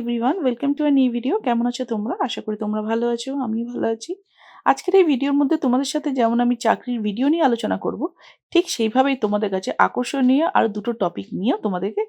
Everyone welcome to new video কেমন আছো তোমরা? আশা করি তোমরা ভালো আছো আমি ভালো আছি। আজকের এই ভিডিওর মধ্যে তোমাদের সাথে যেমন আমি চাকরির ভিডিও নিয়ে আলোচনা করব, ঠিক সেইভাবেই তোমাদের কাছে আকর্ষণীয় আর দুটো টপিক নিয়েও তোমাদেরকে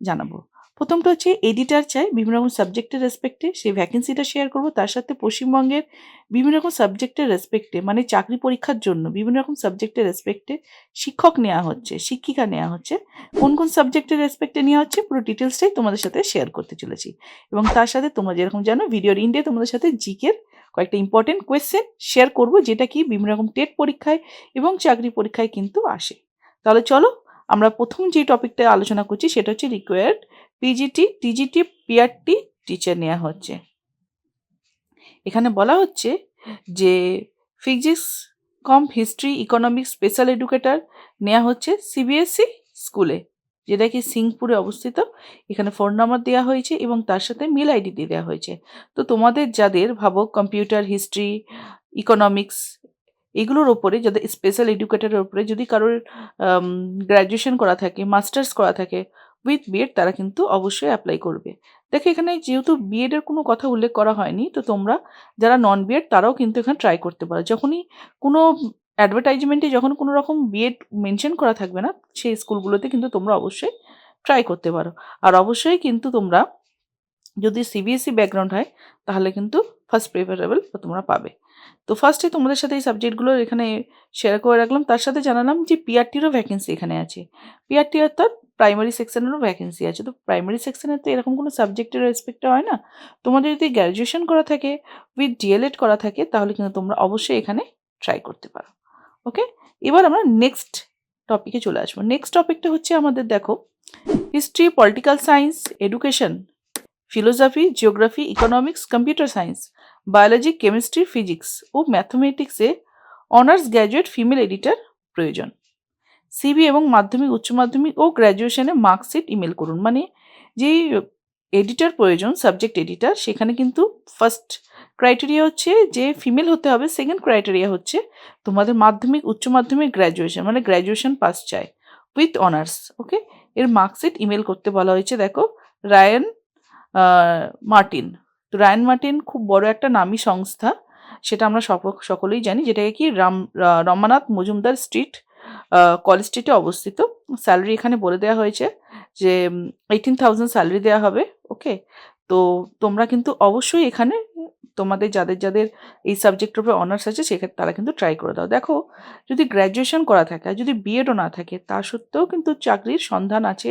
জানাব। প্রথমটা হচ্ছে এডিটার চাই, বিভিন্ন রকম সাবজেক্টের রেসপেক্টে সেই ভ্যাকেন্সিটা শেয়ার করব। তার সাথে পশ্চিমবঙ্গের বিভিন্ন রকম সাবজেক্টের রেসপেক্টে মানে চাকরি পরীক্ষার জন্য বিভিন্ন রকম সাবজেক্টের রেসপেক্টে শিক্ষক নেওয়া হচ্ছে, শিক্ষিকা নেওয়া হচ্ছে। কোন কোন সাবজেক্টের রেসপেক্টে নেওয়া হচ্ছে পুরো ডিটেলসটাই তোমাদের সাথে শেয়ার করতে চলেছি। এবং তার সাথে তোমরা যেরকম জানো ভিডিওর ইন্ডে তোমাদের সাথে জিকের কয়েকটা ইম্পর্টেন্ট কোয়েশ্চেন শেয়ার করব, যেটা কি বিভিন্ন রকম টেট পরীক্ষায় এবং চাকরি পরীক্ষায় কিন্তু আসে। তাহলে চলো আমরা প্রথম যে টপিকটা আলোচনা করছি সেটা হচ্ছে required PGT TGT PRT teacher নেওয়া হচ্ছে। এখানে বলা হচ্ছে যে ফিজিক্স কম হিস্ট্রি ইকোনমিক্স স্পেশাল এডুকেটর নেওয়া হচ্ছে সিবিএসই স্কুলে যেটা কি সিংপুরে অবস্থিত। এখানে ফোন নাম্বার দেওয়া হয়েছে এবং তার সাথে মেল আইডি দিয়ে দেওয়া হয়েছে। তো তোমাদের যাদের ভাবো কম্পিউটার হিস্ট্রি ইকোনমিক্স এগুলোর ওপরে যাদের স্পেশাল এডুকেটরের ওপরে যদি কারোর গ্র্যাজুয়েশন করা থাকে মাস্টার্স করা থাকে উইথ বিএড তারা কিন্তু অবশ্যই অ্যাপ্লাই করবে। দেখো এখানে যেহেতু বিএডের কোনো কথা উল্লেখ করা হয়নি, তো তোমরা যারা নন বিএড তারাও কিন্তু এখানে ট্রাই করতে পারো। যখনই কোনো অ্যাডভার্টাইজমেন্টে যখন কোনো রকম বিএড মেনশন করা থাকবে না, সেই স্কুলগুলোতে কিন্তু তোমরা অবশ্যই ট্রাই করতে পারো। আর অবশ্যই কিন্তু তোমরা যদি সিবিএসই ব্যাকগ্রাউন্ড হয়, তাহলে কিন্তু ফার্স্ট প্রেফারেবল তোমরা পাবে। তো ফার্স্টে তোমাদের সাথে এই সাবজেক্টগুলো এখানে শেয়ার করে রাখলাম। তার সাথে জানালাম যে পিআরটিরও ভ্যাকেন্সি এখানে আছে। পিআরটি অর্থাৎ প্রাইমারি সেকশনেরও ভ্যাকেন্সি আছে। তো প্রাইমারি সেকশনের তো এরকম কোনো সাবজেক্টের রেসপেক্টে হয় না। তোমাদের যদি গ্র্যাজুয়েশন করা থাকে উইথ ডিএলএড করা থাকে, তাহলে কিন্তু তোমরা অবশ্যই এখানে ট্রাই করতে পারো। ওকে এবার আমরা নেক্সট টপিকে চলে আসব। নেক্সট টপিকটা হচ্ছে আমাদের, দেখো history political science education philosophy geography economics computer science biology chemistry physics ও ম্যাথমেটিক্সে অনার্স গ্র্যাজুয়েট ফিমেল এডিটর প্রয়োজন। সিবি এবং মাধ্যমিক, উচ্চ মাধ্যমিক ও গ্র্যাজুয়েশনে মার্কশিট ইমেল করুন। মানে যেই এডিটার প্রয়োজন সাবজেক্ট এডিটার সেখানে কিন্তু ফার্স্ট ক্রাইটেরিয়া হচ্ছে যে ফিমেল হতে হবে সেকেন্ড ক্রাইটেরিয়া হচ্ছে তোমাদের মাধ্যমিক, উচ্চ মাধ্যমিক গ্র্যাজুয়েশন মানে গ্র্যাজুয়েশন পাস চাই উইথ অনার্স ওকে এর মার্কশিট ইমেল করতে বলা হয়েছে, দেখো রায়ান মার্টিন। তো রায়ান মার্টিন খুব বড় একটা নামী সংস্থা, সেটা আমরা সকলেই জানি, যেটাকে কি রাম রমানাথ মজুমদার স্ট্রিট কলেজ স্ট্রিটে অবস্থিত। স্যালারি এখানে বলে দেওয়া হয়েছে যে এইটিন থাউজেন্ড স্যালারি দেওয়া হবে, ওকে? তো তোমরা কিন্তু অবশ্যই এখানে তোমাদের যাদের যাদের এই সাবজেক্টের উপরে অনার্স আছে, সেক্ষেত্রে তারা কিন্তু ট্রাই করে দাও। দেখো, যদি গ্র্যাজুয়েশন করা থাকে আর যদি বিএডও না থাকে, তা সত্ত্বেও কিন্তু চাকরির সন্ধান আছে।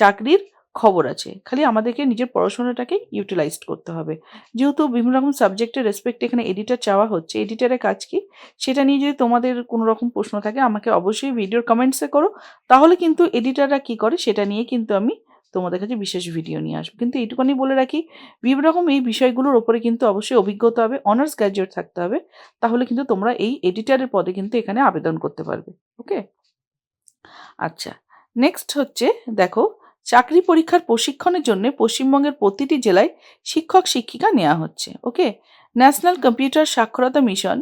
চাকরির খবর আছে। খালি আমাদেরকে নিজের পড়াশোনাটাকে ইউটিলাইজড করতে হবে। যেহেতু বিভিন্ন রকম সাবজেক্টের রেসপেক্ট এখানে এডিটার চাওয়া হচ্ছে এডিটারের কাজ কি? সেটা নিয়ে যদি তোমাদের কোনো রকম প্রশ্ন থাকে, আমাকে অবশ্যই ভিডিওর কমেন্টসে করো। তাহলে কিন্তু এডিটাররা কি করে, সেটা নিয়ে কিন্তু আমি তোমাদের কাছে বিশেষ ভিডিও নিয়ে আসব। কিন্তু এইটুখানি বলে রাখি, বিভিন্ন রকম এই বিষয়গুলোর ওপরে কিন্তু অবশ্যই অভিজ্ঞতা হবে অনার্স গ্র্যাজুয়েট থাকতে হবে। তাহলে কিন্তু তোমরা এই এডিটারের পদে কিন্তু এখানে আবেদন করতে পারবে। ওকে আচ্ছা নেক্সট হচ্ছে, দেখো চাকরি পরীক্ষার প্রশিক্ষণের জন্য পশ্চিমবঙ্গের প্রতিটি জেলায় শিক্ষক শিক্ষিকা নেওয়া হচ্ছে, ওকে? ন্যাশনাল কম্পিউটার সাক্ষরতা মিশন,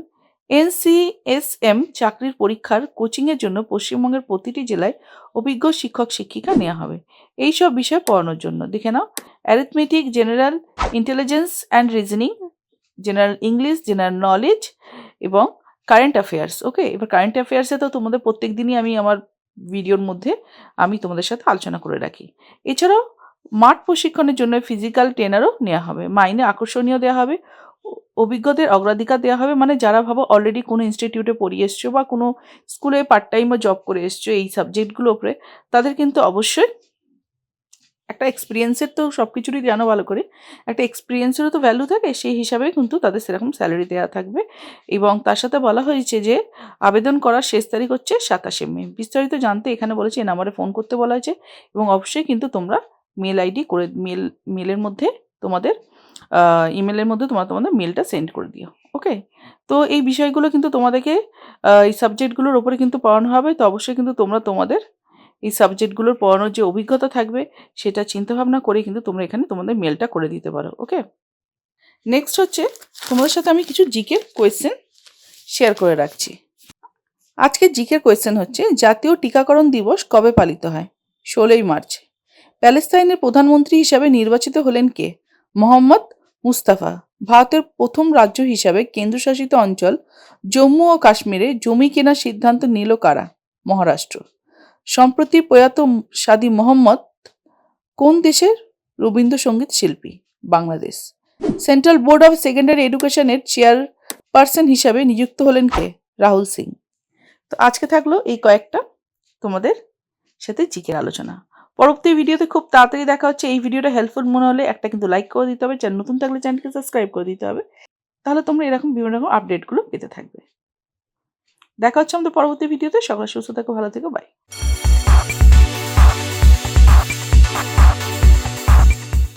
এনসিএসএম চাকরির পরীক্ষার কোচিংয়ের জন্য পশ্চিমবঙ্গের প্রতিটি জেলায় অভিজ্ঞ শিক্ষক শিক্ষিকা নেওয়া হবে। এই সব বিষয় পড়ানোর জন্য। দেখে নাও। Arithmetic general intelligence and reasoning general English general knowledge এবং কারেন্ট অ্যাফেয়ার্স ওকে? এবার কারেন্ট অ্যাফেয়ার্সে তো তোমাদের প্রত্যেক দিনই আমি আমার ভিডিওর মধ্যে আমি তোমাদের সাথে আলোচনা করে রাখি। এছাড়াও মাঠ প্রশিক্ষণের জন্য ফিজিক্যাল ট্রেনারও নেওয়া হবে। মাইনে আকর্ষণীয় দেওয়া হবে, অভিজ্ঞদের অগ্রাধিকার দেওয়া হবে মানে যারা ভাবো অলরেডি কোনো ইনস্টিটিউটে পড়িয়ে এসছো বা কোনো স্কুলে পার্ট টাইমও জব করে এসছো, এই সাবজেক্টগুলো উপরে, তাদের কিন্তু অবশ্যই একটা এক্সপিরিয়েন্সের তো সব কিছুরই জানো ভালো করে। একটা এক্সপিরিয়েন্সেরও তো ভ্যালু থাকে, সেই হিসাবে কিন্তু তাদের সেরকম স্যালারি দেওয়া থাকবে। এবং তার সাথে বলা হয়েছে যে, আবেদন করার শেষ তারিখ হচ্ছে সাতাশে মে। বিস্তারিত জানতে এখানে বলেছে, এই নাম্বারে ফোন করতে বলা হয়েছে। এবং অবশ্যই কিন্তু তোমরা মেল আইডি করে মেল মেলের মধ্যে তোমাদের ইমেলের মধ্যে তোমরা, তোমাদের মেলটা সেন্ড করে দিও। ওকে তো এই বিষয়গুলো কিন্তু তোমাদেরকে এই সাবজেক্টগুলোর ওপরে কিন্তু পড়ানো হবে। তো অবশ্যই কিন্তু তোমরা তোমাদের এই সাবজেক্টগুলোর পড়ানোর যে অভিজ্ঞতা থাকবে, সেটা চিন্তাভাবনা করে কিন্তু তোমরা এখানে তোমাদের মেলটা করে দিতে পারো ওকে নেক্সট হচ্ছে, তোমাদের সাথে আমি কিছু জিকের কোয়েশ্চেন শেয়ার করে রাখছি। আজকে জিকের কোয়েশ্চেন হচ্ছে, জাতীয় টিকাকরণ দিবস কবে পালিত হয়? ষোলোই মার্চ। প্যালেস্তাইনের প্রধানমন্ত্রী হিসাবে নির্বাচিত হলেন কে? মোহাম্মদ মুস্তাফা। ভারতের প্রথম রাজ্য হিসাবে কেন্দ্রশাসিত অঞ্চল জম্মু ও কাশ্মীরে জমি কেনার সিদ্ধান্ত নিল কারা? মহারাষ্ট্র। সম্প্রতি প্রয়াত সাদি মোহাম্মদ কোন দেশের রবীন্দ্রসঙ্গীত শিল্পী? Bangladesh. Central board of secondary এডুকেশনের চেয়ারপারসন হিসাবে নিযুক্ত হলেন কে? রাহুল সিং। তো আজকে থাকল এই কয়েকটা তোমাদের সাথে জিকের আলোচনা। পরবর্তী ভিডিওতে খুব তাড়াতাড়ি দেখা হচ্ছে। এই ভিডিওটা হেল্পফুল মনে হলে একটা কিন্তু লাইক করে দিতে হবে। চ্যানেল নতুন থাকলে চ্যানেলকে সাবস্ক্রাইব করে দিতে হবে। তাহলে তোমরা এরকম বিভিন্ন রকম আপডেটগুলো পেতে থাকবে। দেখা হচ্ছে আমাদের পরবর্তী ভিডিওতে। সকাল সুস্থ থাকো ভালো থেকো বাই